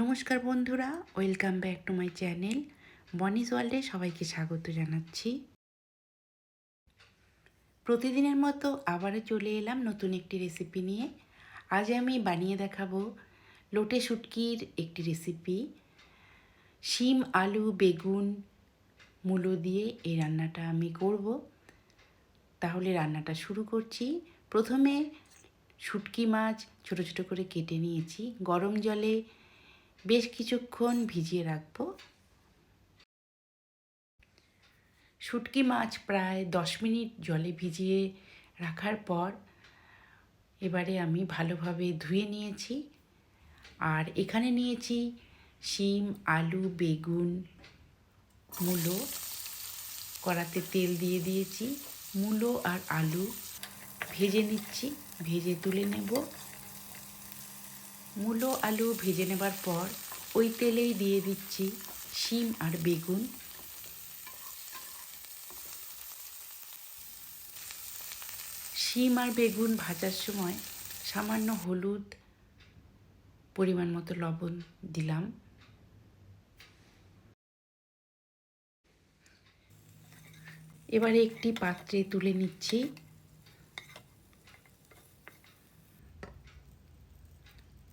নমস্কার বন্ধুরা, welcome back to my channel. বনিস ওয়ার্ল্ডে সবাইকে স্বাগত জানাচ্ছি। প্রতিদিনের মতো আবারও চলে এলাম নতুন একটি রেসিপি নিয়ে। আজ আমি বানিয়ে দেখাবো লোটে শুটকির একটি রেসিপি শিম, আলু, বেগুন, মূলো দিয়ে এই রান্নাটা আমি করব। তাহলে রান্নাটা শুরু করছি। প্রথমে শুটকি মাছ ছোট ছোট করে কেটে নিয়েছি। গরম জলে বেশ কিছুক্ষণ ভিজিয়ে রাখব। শুটকি মাছ প্রায় দশ মিনিট জলে ভিজিয়ে রাখার পর এবারে আমি ভালোভাবে ধুয়ে নিয়েছি। আর এখানে নিয়েছি শিম, আলু, বেগুন, মূলো। কড়াতে তেল দিয়ে দিয়েছি। মূলো আর আলু ভেজে নিচ্ছি, ভেজে তুলে নেব। মূলো আলু ভেজে নেবার পর ওই তেলেই দিয়ে দিচ্ছি শিম আর বেগুন। শিম আর বেগুন ভাজার সময় সামান্য হলুদ পরিমাণ মতো লবণ দিলাম। এবারে একটি পাত্রে তুলে নিচ্ছি।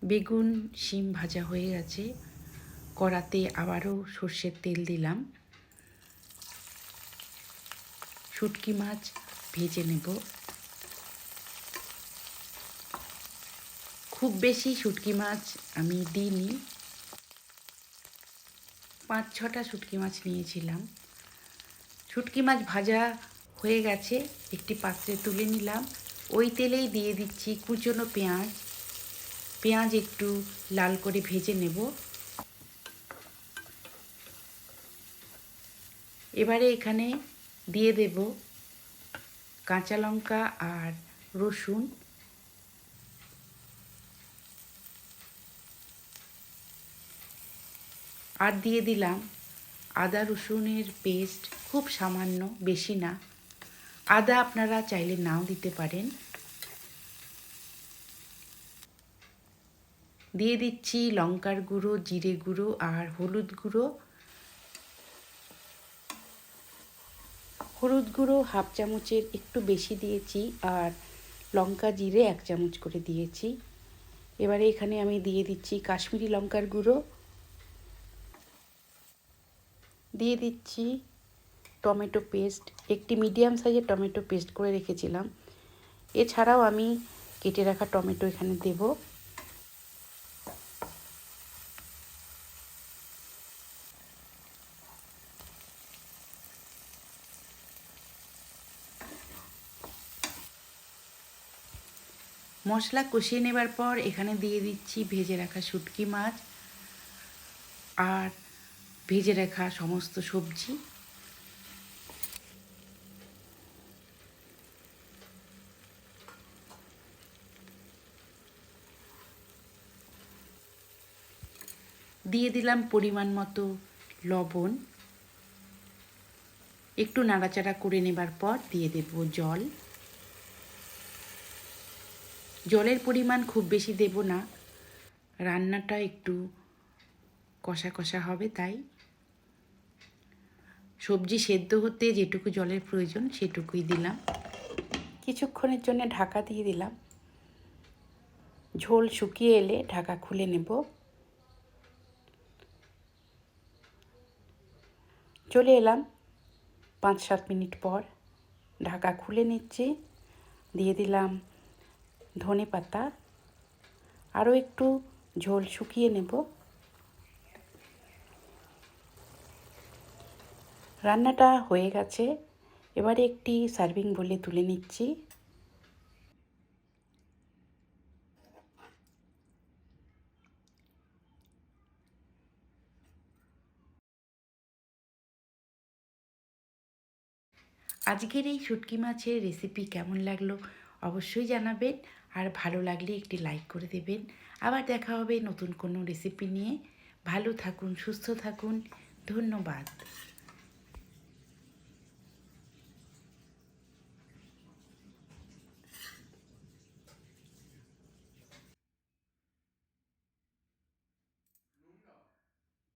বেগুন, শিম ভাজা হয়ে গেছে। কড়াতে আবারও সর্ষের তেল দিলাম। শুটকি মাছ ভেজে নেব। খুব বেশি শুটকি মাছ আমি দিইনি। পাঁচ, ছটা শুটকি মাছ নিয়েছিলাম। শুটকি মাছ ভাজা হয়ে গেছে। একটি পাত্রে তুলে নিলাম। ওই তেলেই দিয়ে দিচ্ছি কুচনো পেঁয়াজ পেঁয়াজ একটু লাল করে ভেজে নেব। এবারে এখানে দিয়ে দেব কাঁচা লঙ্কা আর রসুন। আর দিয়ে দিলাম আদা রসুনের পেস্ট, খুব সামান্য, বেশি না। আদা আপনারা চাইলে নাও দিতে পারেন। দিয়ে দিচ্ছি লঙ্কার গুঁড়ো, জিরে গুঁড়ো আর হলুদ গুঁড়ো। হলুদ গুঁড়ো হাফ চামচের একটু বেশি দিয়েছি আর লঙ্কা, জিরে এক চামচ করে দিয়েছি। এবারে এখানে আমি দিয়ে দিচ্ছি কাশ্মীরি লঙ্কার গুঁড়ো। দিয়ে দিচ্ছি টমেটো পেস্ট। একটি মিডিয়াম সাইজের টমেটো পেস্ট করে রেখেছিলাম। এছাড়াও আমি কেটে রাখা টমেটো এখানে দেবো। মশলা কষিয়ে নেবার পর এখানে দিয়ে দিচ্ছি ভেজে রাখা শুটকি মাছ আর ভেজে রাখা সমস্ত সবজি। দিয়ে দিলাম পরিমাণ মতো লবণ। একটু নাড়াচাড়া করে নেবার পর দিয়ে দেব জল। জলের পরিমাণ খুব বেশি দেব না। রান্নাটা একটু কষা কষা হবে তাই। সবজি সেদ্ধ হতে যেটুকু জলের প্রয়োজন সেটুকুই দিলাম। কিছুক্ষণের জন্য ঢাকা দিয়ে দিলাম। ঝোল শুকিয়ে এলে ঢাকা খুলে নেব। চলে এলাম পাঁচ সাত মিনিট পর। ঢাকা খুলে নিচ্ছি। দিয়ে দিলাম ধনে পাতা, আরও একটু ঝোল শুকিয়ে নেব। রান্নাটা হয়ে গেছে। এবারে একটি সার্ভিং বলে তুলে নিচ্ছি। আজকের এই শুটকি মাছের রেসিপি কেমন লাগল অবশ্যই জানাবেন। আর ভালো লাগলে একটি লাইক করে দেবেন। আবার দেখা হবে নতুন কোনো রেসিপি নিয়ে। ভালো থাকুন, সুস্থ থাকুন। ধন্যবাদ।